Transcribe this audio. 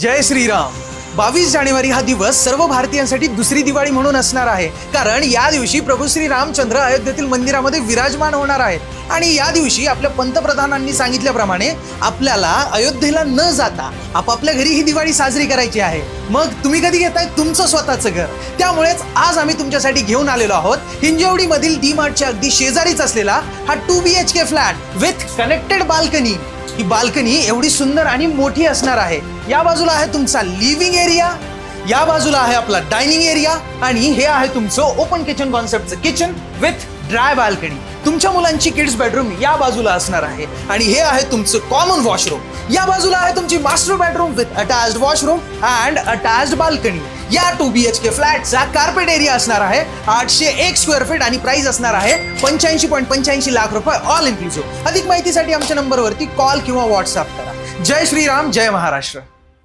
जय श्रीराम. बावीस जानेवारी हा दिवस सर्व भारतीयांसाठी दुसरी दिवाळी म्हणून असणार आहे. कारण या दिवशी प्रभू श्री रामचंद्र अयोध्येतील मंदिरामध्ये विराजमान होणार आहे आणि या दिवशी आपल्या पंतप्रधानांनी सांगितल्याप्रमाणे आपल्याला अयोध्येला न जाता आपापल्या घरी ही दिवाळी साजरी करायची आहे. मग तुम्ही कधी घेताय? तुमचं स्वतःचं घर. त्यामुळेच आज आम्ही तुमच्यासाठी घेऊन आलेलो आहोत. हिंजवडीमधील डी मार्टच्या अगदी शेजारीच असलेला हा two B H K flat with connected balcony he balcony एवढी सुंदर आणि मोठी असणार आहे. या बाजूला आहे तुमचा लिव्हिंग एरिया या बाजूला आहे आपला डायनिंग एरिया आणि हे आहे तुमचं ओपन किचन कॉन्सेप्टचं किचन विथ ड्राय बाल्कनी तुमच्या मुलांची किड्स बेडरूम या बाजूला असणार आहे. आणि हे आहे तुमचं कॉमन वॉशरूम या बाजूला आहे तुमची master bedroom with attached washroom and attached balcony या टू बी एच के फ्लॅटचा कार्पेट एरिया असणार आहे. आठशे एक स्क्वेअर फीट आणि प्राइस असणार आहे पंच्याऐंशी पॉईंट पंच्याऐंशी लाख रुपये ऑल इन्क्लुझिव्ह अधिक माहितीसाठी आमच्या नंबरवरती कॉल किंवा व्हॉट्सअप करा. जय श्रीराम जय महाराष्ट्र.